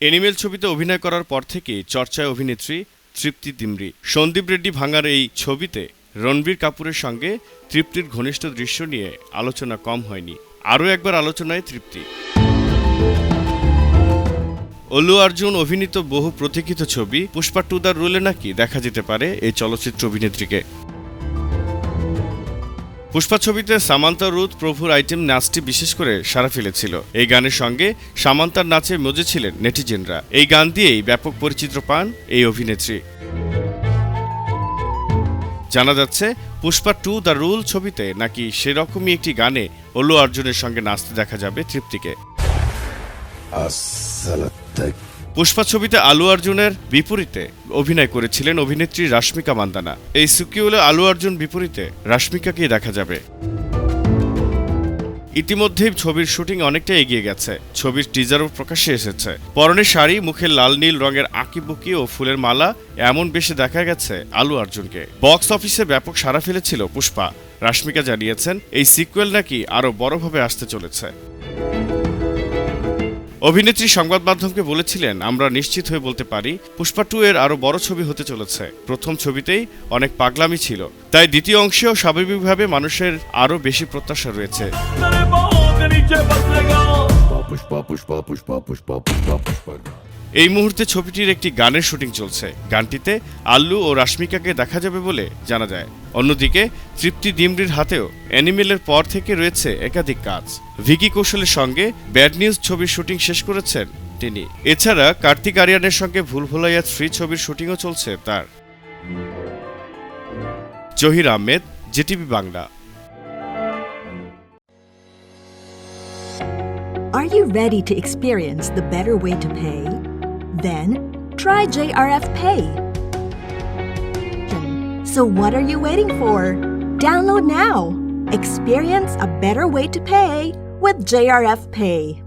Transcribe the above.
Animal ছবিতে অভিনয় করার পর থেকেই চর্চায় অভিনেত্রী তৃপ্তি দিমরি সন্দীপ রেড্ডি ভাঙার এই ছবিতে রণবীর কাপুরের সঙ্গে তৃপ্তির ঘনিষ্ঠ দৃশ্য নিয়ে আলোচনা কম হয়নি। আরও একবার আলোচনায় তৃপ্তি। অল্লু অর্জুন অভিনীত বহু প্রতীক্ষিত ছবি পুষ্পা টুদার রোলে নাকি দেখা যেতে পারে এই চলচ্চিত্র অভিনেত্রীকে। পুষ্পা ছবিতে সামান্তা রুদ প্রভুর আইটেম নাচটি বিশেষ করে সারা ফেলেছিল। এই গানের সঙ্গে সামান্তার নাচে মজে ছিলেন নেটিজেনরা। এই গান দিয়েই ব্যাপক পরিচিত্র পান এই অভিনেত্রী। জানা যাচ্ছে, পুষ্পা টু দ্য রুল ছবিতে নাকি সেরকমই একটি গানে অল্লু অর্জুনের সঙ্গে নাচতে দেখা যাবে তৃপ্তিকে। পুষ্পা ছবিতে আলু অর্জুনের বিপরীতে অভিনয় করেছিলেন অভিনেত্রী রাশ্মিকা মান্দানা। এই সিকিউলে আলু অর্জুন বিপরীতে রাশ্মিকাকেই দেখা যাবে। ইতিমধ্যেই ছবির শুটিং অনেকটা এগিয়ে গেছে। ছবির টিজারও প্রকাশ্যে এসেছে। পরনে শাড়ি, মুখে লাল, নীল রঙের আঁকিবুকি ও ফুলের মালা এমন বেশি দেখা গেছে আলু অর্জুনকে। বক্স অফিসে ব্যাপক সাড়া ফেলেছিল পুষ্পা। রাশ্মিকা জানিয়েছেন, এই সিকুয়েল নাকি আরও বড়ভাবে আসতে চলেছে। অভিনেত্রী সংবাদ মাধ্যমকে বলেছিলেন আমরা নিশ্চিত হয়ে বলতে পারি পুষ্পা টু এর আরও বড় ছবি হতে চলেছে। প্রথম ছবিতেই অনেক পাগলামি ছিল। তাই দ্বিতীয় অংশেও স্বাভাবিকভাবে মানুষের আরও বেশি প্রত্যাশা রয়েছে। পুষ্পা পুষ্পা পুষ্পা পুষ্পা পুষ্পা পুষ্পা। এই মুহূর্তে ছবিটির একটি গানের শুটিং চলছে। গানটিতে আল্লু ও রাশ্মিকাকে দেখা যাবে বলে জানা যায়। অন্যদিকে, তৃপ্তি দিমরির হাতেও অ্যানিমেলের পর থেকে রয়েছে একাধিক কাজ। ভিকি কৌশলের সঙ্গে ব্যাড নিউজ ছবির শুটিং শেষ করেছেন তিনি। এছাড়া, কার্তিক আরিয়ানের সঙ্গে ভুল ভুলাইয়া থ্রি ছবির শুটিংও চলছে তার। Zahir Ahmed, JTV Bangla. Are you ready to experience the better way to pay? Then try JRF Pay. So what are you waiting for? Download now. Experience a better way to pay with JRF Pay.